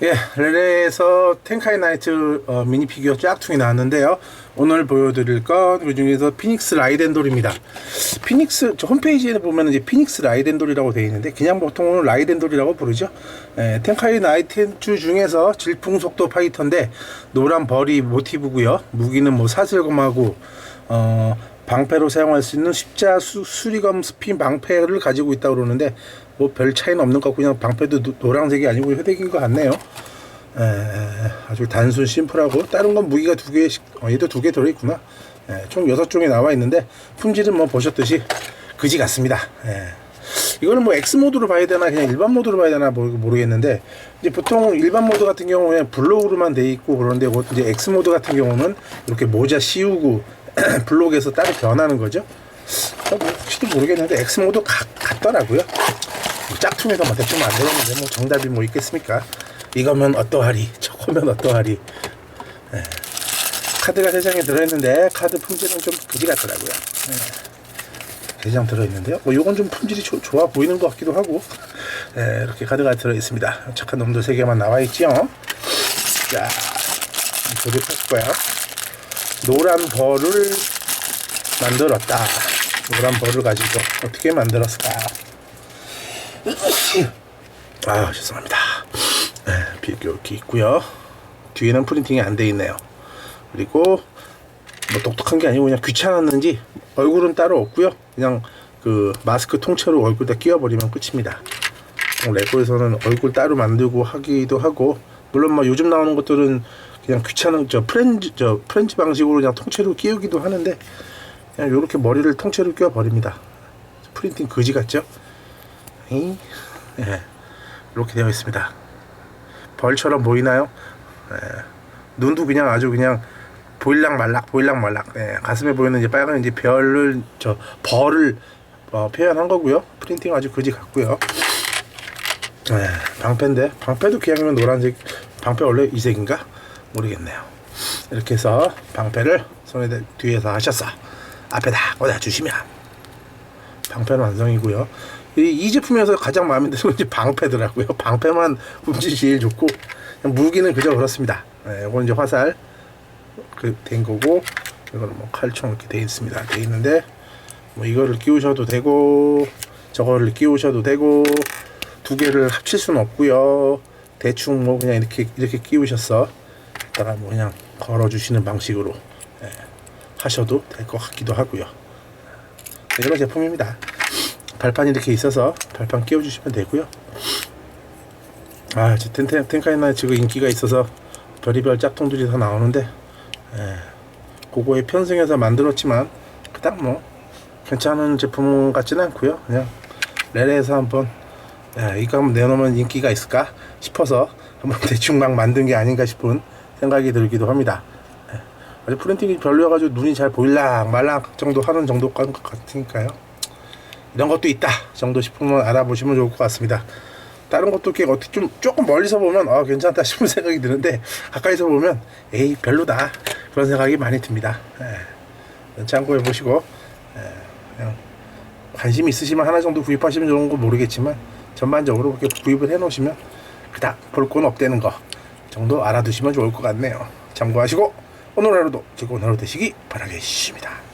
예, 레레에서 텐카이 나이트 어, 미니 피규어 짝퉁이 나왔는데요. 오늘 보여드릴 건 그중에서 피닉스 라이덴돌입니다. 피닉스 저 홈페이지에 보면 이제 피닉스 라이덴돌이라고 되어 있는데 그냥 보통은 라이덴돌이라고 부르죠. 예, 텐카이 나이텐주 중에서 질풍 속도 파이터인데 노란 벌이 모티브고요. 무기는 뭐 사슬검하고 어 방패로 사용할 수 있는 십자 수, 수리검 스핀 방패를 가지고 있다고 그러는데 뭐 별 차이는 없는 것 같고 그냥 방패도 노, 노란색이 아니고 회색인 것 같네요. 에, 아주 단순 심플하고 다른 건 무기가 두 개씩 어, 얘도 두 개 들어있구나. 에, 총 여섯 종이 나와 있는데 품질은 뭐 보셨듯이 그지 같습니다. 에. 이거는 뭐 X 모드로 봐야 되나 그냥 일반 모드로 봐야 되나 모르- 모르겠는데 이제 보통 일반 모드 같은 경우에 블록으로만 돼 있고 그런데 뭐 이제 X 모드 같은 경우는 이렇게 모자 씌우고 블록에서 따로 변하는 거죠. 어, 뭐 혹시도 모르겠는데 같, 같더라고요. 뭐 짝퉁에서 뭐 대충 만들었는데 뭐 정답이 뭐 있겠습니까? 이거면 어떠하리, 저거면 어떠하리. 예. 카드가 세 장에 들어있는데 카드 품질은 좀 그지 같더라고요. 세장 들어있는데요. 뭐 요건 좀 품질이 조- 좋아 보이는 것 같기도 하고 예, 이렇게 카드가 들어있습니다. 착한 놈들 세 개만 나와 있지요. 자, 조립할 거야. 노란 벌을 만들었다. 노란 벌을 가지고 어떻게 만들었을까? 아 죄송합니다. 네, 비교 이렇게 있고요. 뒤에는 프린팅이 안 돼 있네요. 그리고 뭐 똑똑한 게 아니고 그냥 귀찮았는지 얼굴은 따로 없고요. 그냥 그 마스크 통째로 얼굴 다 끼워버리면 끝입니다. 레고에서는 얼굴 따로 만들고 하기도 하고 물론 뭐 요즘 나오는 것들은 그냥 귀찮은 저 프렌즈 저 프렌즈 방식으로 그냥 통째로 끼우기도 하는데 그냥 이렇게 머리를 통째로 끼워 버립니다. 프린팅 거지 같죠? 이 예, 이렇게 되어 있습니다. 벌처럼 보이나요? 예, 눈도 그냥 아주 그냥 보일락 말락 보일락 말락 예, 가슴에 보이는 이제 빨간 이제 별을 저 벌을 어, 표현한 거고요. 프린팅 아주 거지 같고요. 예, 방패인데 방패도 기왕이면 노란색 방패 원래 이 색인가 모르겠네요. 이렇게 해서 방패를 손에 대- 뒤에서 하셨어 앞에다 꽂아 주시면 방패는 완성이고요. 이, 이 제품에서 가장 마음에 드는 건 방패더라고요. 방패만 품질이 제일 좋고 무기는 그저 그렇습니다. 예, 이건 이제 화살 그 된 거고 이거는 뭐 칼총 이렇게 돼 있습니다. 돼 있는데 뭐 이거를 끼우셔도 되고 저거를 끼우셔도 되고 두 개를 합칠 수는 없고요. 대충 뭐 그냥 이렇게 이렇게 끼우셔서 이따가 뭐 그냥 걸어 주시는 방식으로 예, 하셔도 될 것 같기도 하고요. 네, 이런 제품입니다. 발판이 이렇게 있어서 발판 끼워주시면 되고요. 아, 저 텐텐 텐카이나 지금 인기가 있어서 별의별 짝퉁들이 다 나오는데, 예, 그거에 편승해서 만들었지만 그닥 뭐 괜찮은 제품 같지는 않고요. 그냥 레레에서 한번 예, 이거 한번 내놓으면 인기가 있을까 싶어서 한번 대충 막 만든 게 아닌가 싶은 생각이 들기도 합니다. 예, 아주 프린팅이 별로여가지고 눈이 잘 보일락 말락 정도 하는 정도 것 같으니까요. 이런 것도 있다 정도 싶으면 알아보시면 좋을 것 같습니다. 다른 것도 이렇게 어떻게 좀 조금 멀리서 보면 아 괜찮다 싶은 생각이 드는데 가까이서 보면 에이 별로다 그런 생각이 많이 듭니다. 예, 참고해 보시고 예, 관심 있으시면 하나 정도 구입하시면 좋은 거 모르겠지만 전반적으로 그렇게 구입을 해 놓으시면 그닥 볼 건 없다는 거 정도 알아두시면 좋을 것 같네요. 참고하시고 오늘 하루도 즐거운 하루 되시기 바라겠습니다.